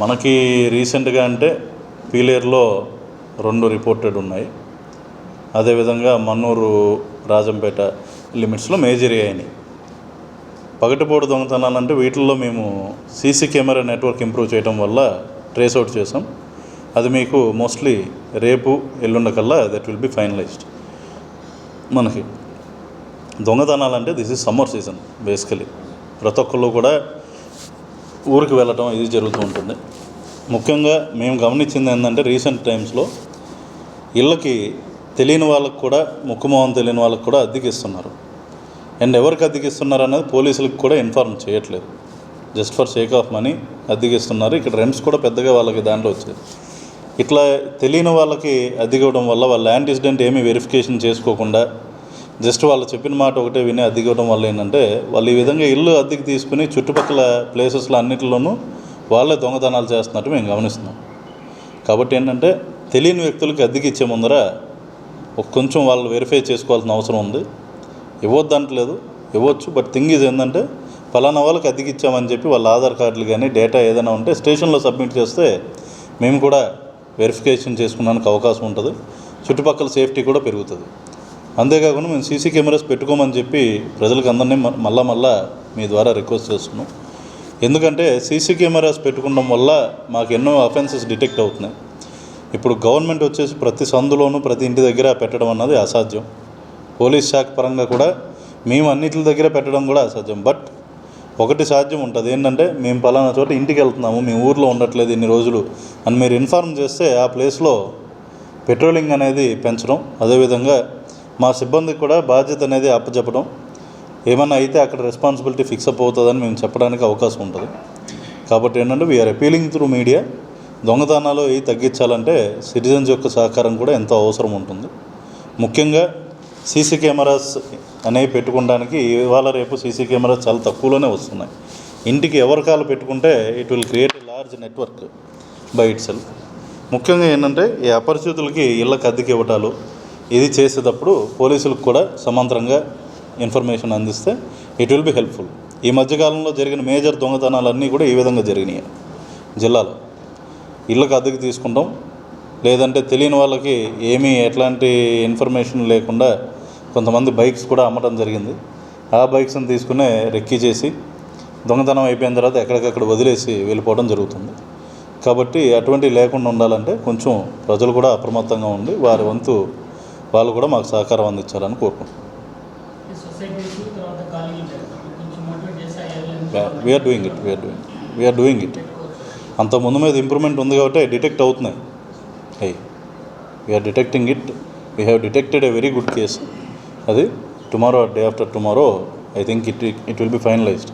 మనకి రీసెంట్గా అంటే పీలేరులో రెండు రిపోర్టెడ్ ఉన్నాయి. అదేవిధంగా మన్నూరు రాజంపేట లిమిట్స్లో మేజర్ అయినాయి. పగటిపూట దొంగతనాలంటే వీటిల్లో మేము సీసీ కెమెరా నెట్వర్క్ ఇంప్రూవ్ చేయడం వల్ల ట్రేస్ అవుట్ చేసాం అది మీకు మోస్ట్లీ రేపు ఎల్లుండకల్లా దట్ విల్ బి ఫైనలైజ్డ్ మనకి. దొంగతనాలు అంటే this is summer season basically. ప్రతి ఒక్కళ్ళు కూడా ఊరికి వెళ్ళటం ఇది జరుగుతూ ఉంటుంది. ముఖ్యంగా మేము గమనించింది ఏంటంటే రీసెంట్ టైమ్స్లో ఇళ్ళకి తెలియని వాళ్ళకు కూడా ముక్కుమోహం తెలియని వాళ్ళకి కూడా అద్దెకిస్తున్నారు. అండ్ ఎవరికి అద్దెకిస్తున్నారు అనేది పోలీసులకు కూడా ఇన్ఫార్మ్ చేయట్లేదు. Just for shake off money అద్దెకిస్తున్నారు. ఇక్కడ రెంట్స్ కూడా పెద్దగా వాళ్ళకి దాంట్లో వచ్చేది. ఇట్లా తెలియని వాళ్ళకి అద్దెకివ్వడం వల్ల వాళ్ళ యాంటిసిడెంట్ ఏమీ వెరిఫికేషన్ చేసుకోకుండా జస్ట్ వాళ్ళు చెప్పిన మాట ఒకటే విని అద్దెకివ్వడం వల్ల ఏంటంటే వాళ్ళు ఈ విధంగా ఇల్లు అద్దెకి తీసుకుని చుట్టుపక్కల ప్లేసెస్లో అన్నిటిలోనూ వాళ్ళే దొంగతనాలు చేస్తున్నట్టు మేము గమనిస్తున్నాం. కాబట్టి ఏంటంటే తెలియని వ్యక్తులకి అద్దెకి ఇచ్చే ముందర ఒక కొంచెం వాళ్ళు వెరిఫై చేసుకోవాల్సిన అవసరం ఉంది. ఇవ్వద్దు అంటలేదు ఇవ్వచ్చు. బట్ థింగ్ ఇది ఏంటంటే ఫలానా వాళ్ళకి అద్దెకి ఇచ్చామని చెప్పి వాళ్ళ ఆధార్ కార్డులు కానీ డేటా ఏదైనా ఉంటే స్టేషన్లో సబ్మిట్ చేస్తే మేము కూడా వెరిఫికేషన్ చేసుకున్నానికి అవకాశం ఉంటుంది. చుట్టుపక్కల సేఫ్టీ కూడా పెరుగుతుంది. అంతేకాకుండా మేము సీసీ కెమెరాస్ పెట్టుకోమని చెప్పి ప్రజలకు అందరినీ మ- మళ్ళా మళ్ళా మీ ద్వారా రిక్వెస్ట్ చేస్తున్నాం. ఎందుకంటే సీసీ కెమెరాస్ పెట్టుకోవడం వల్ల మాకు ఎన్నో అఫెన్సెస్ డిటెక్ట్ అవుతున్నాయి. ఇప్పుడు గవర్నమెంట్ వచ్చేసి ప్రతి సందులోనూ ప్రతి ఇంటి దగ్గర పెట్టడం అన్నది అసాధ్యం. పోలీస్ శాఖ పరంగా కూడా మేము అన్నిటి దగ్గర పెట్టడం కూడా అసాధ్యం. బట్ ఒకటి సాధ్యం ఉంటుంది. ఏంటంటే మేము పలానా చోట ఇంటికి వెళ్తున్నాము మేము ఊర్లో ఉండట్లేదు ఇన్ని రోజులు అని మీరు ఇన్ఫార్మ్ చేస్తే ఆ ప్లేస్లో పెట్రోలింగ్ అనేది పెంచడం. అదేవిధంగా మా సిబ్బందికి కూడా బాధ్యత అనేది అప్పచెప్పడం. ఏమన్నా అయితే అక్కడ రెస్పాన్సిబిలిటీ ఫిక్స్ అప్ అవుతుందని మేము చెప్పడానికి అవకాశం ఉంటుంది. కాబట్టి ఏంటంటే వీఆర్ అపీలింగ్ త్రూ మీడియా దొంగతనాలు ఇవి తగ్గించాలంటే సిటిజన్స్ యొక్క సహకారం కూడా ఎంతో అవసరం ఉంటుంది. ముఖ్యంగా సీసీ కెమెరాస్ అనేవి పెట్టుకోవడానికి ఇవాళ రేపు సీసీ కెమెరాస్ చాలా తక్కువలోనే వస్తున్నాయి. ఇంటికి ఎవరి కాలు పెట్టుకుంటే it will create a large network by itself ముఖ్యంగా ఏంటంటే ఈ అపరిచితులకి ఇళ్ళకి అద్దెకి ఇవ్వటాలు ఇది చేసేటప్పుడు పోలీసులకు కూడా సమాంతరంగా ఇన్ఫర్మేషన్ అందిస్తే ఇట్ విల్ బి హెల్ప్ఫుల్. ఈ మధ్యకాలంలో జరిగిన మేజర్ దొంగతనాలన్నీ కూడా ఈ విధంగా జరిగినాయి జిల్లాలో. ఇళ్ళకి అద్దెకి తీసుకుంటాం. లేదంటే తెలియని వాళ్ళకి ఏమీ ఎట్లాంటి ఇన్ఫర్మేషన్ లేకుండా కొంతమంది బైక్స్ కూడా అమ్మటం జరిగింది. ఆ బైక్స్ని తీసుకునే రెక్కీ చేసి దొంగతనం అయిపోయిన తర్వాత ఎక్కడికక్కడ వదిలేసి వెళ్ళిపోవడం జరుగుతుంది. కాబట్టి అటువంటివి లేకుండా ఉండాలంటే కొంచెం ప్రజలు కూడా అప్రమత్తంగా ఉండి వారి వంతు వాళ్ళు కూడా మాకు సహకారం అందించాలని కోరుకుంటున్నాం. We're doing it we're doing we're doing it అంత ముందు మీద ఇంప్రూవ్మెంట్ ఉంది కాబట్టి డిటెక్ట్ అవుతున్నాయి. అయ్యి we're detecting it we have detected a very good case అది tomorrow day after tomorrow I think it it will be finalised